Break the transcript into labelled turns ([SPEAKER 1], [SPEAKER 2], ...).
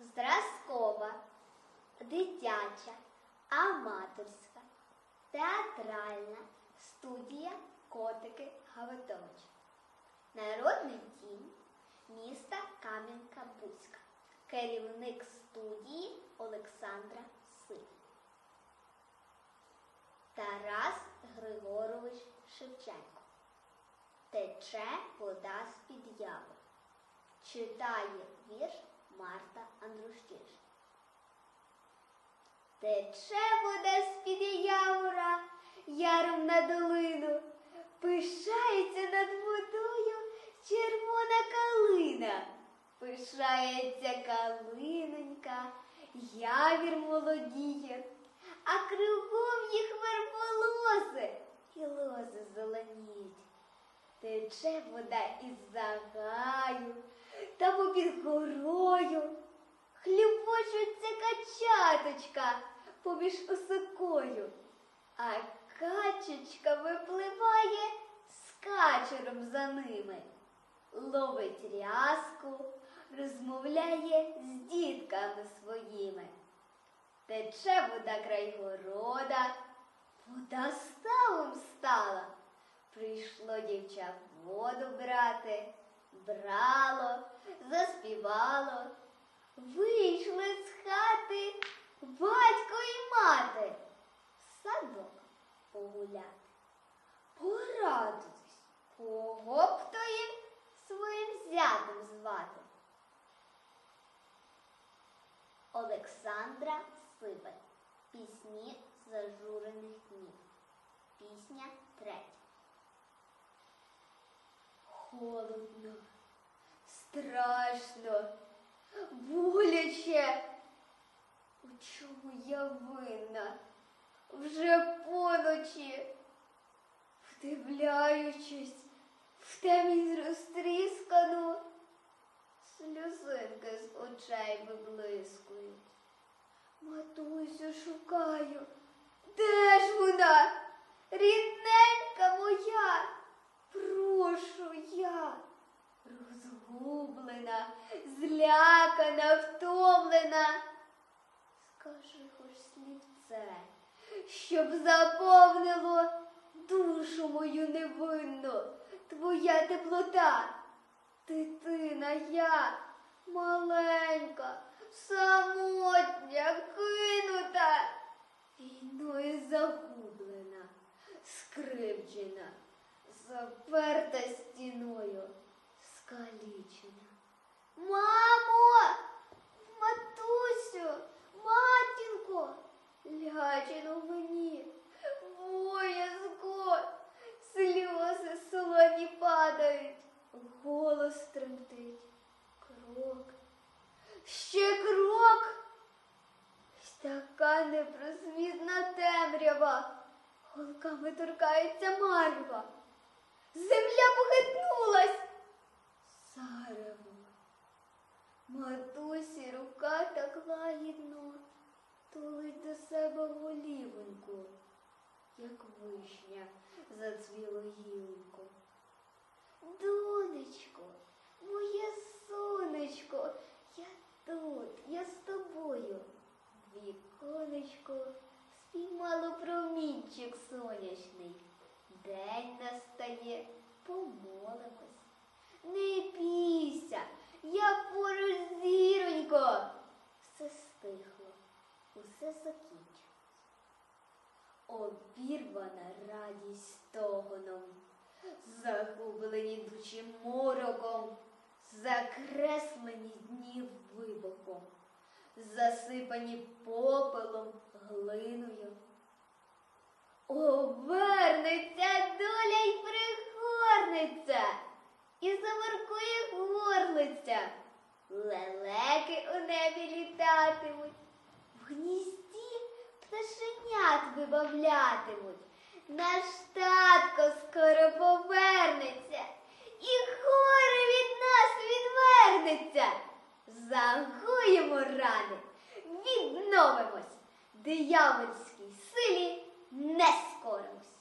[SPEAKER 1] зразкова, дитяча, аматорська, театральна студія Котики Гавитович. Народний дім міста Кам'янка-Бузька. Керівник студії Олександра Сив. Тарас Григорович Шевченко. Тече вода з-під явор. Читає вірш Марта Андрущиш. Тече вода з-під явора, яром на долину, пишається над водою червона калина. Пишається калинонька, явір молодіє, а кругом їх верболози і лози зеленіють. Тече вода із загаю та попід горою. Хлюбочуться качаточка поміж осокою, а качечка випливає з качером за ними, ловить рязку, розмовляє з дітками своїми. Тече вода край города, вода ставом стала. Дівча воду брати, брало, заспівало. Вийшли з хати батько і мати в садок погуляти, порадитись, кого б то їм своїм зятем звати. Олександра Сибаль. Пісні зажурених днів. Холодно, страшно, боляче. У чому я винна? Вже поночі, вдивляючись в темінь розтріскану, сльозинки з очей виблискують. Матусю шукаю. Втомлена. Скажи хоч слівце, щоб заповнило душу мою невинну, твоя теплота. Дитина я, маленька, самотня, кинута, війною загублена, скривджена, заперта стіною, темрява, голками торкається марва. Земля похитнулась. Зарево. Матусі рука так лагідно тулить до себе голівоньку, як вишня зацвіло гілку. Донечко, сонячний. День настає, помолимось. Не бійся, я поруч зіронько. Все стихло, усе закінчилось. Обірвана радість стогоном, загублені душі мороком, закреслені дні вибухом, засипані попелом глиною. Обернеться доля й пригорнеться, і заворкує горлиця. Лелеки у небі літатимуть, в гнізді пташенят вибавлятимуть. Наш татко скоро повернеться, і горе від нас відвернеться. Загуємо рани, відновимось, диявольській силі не скоримось.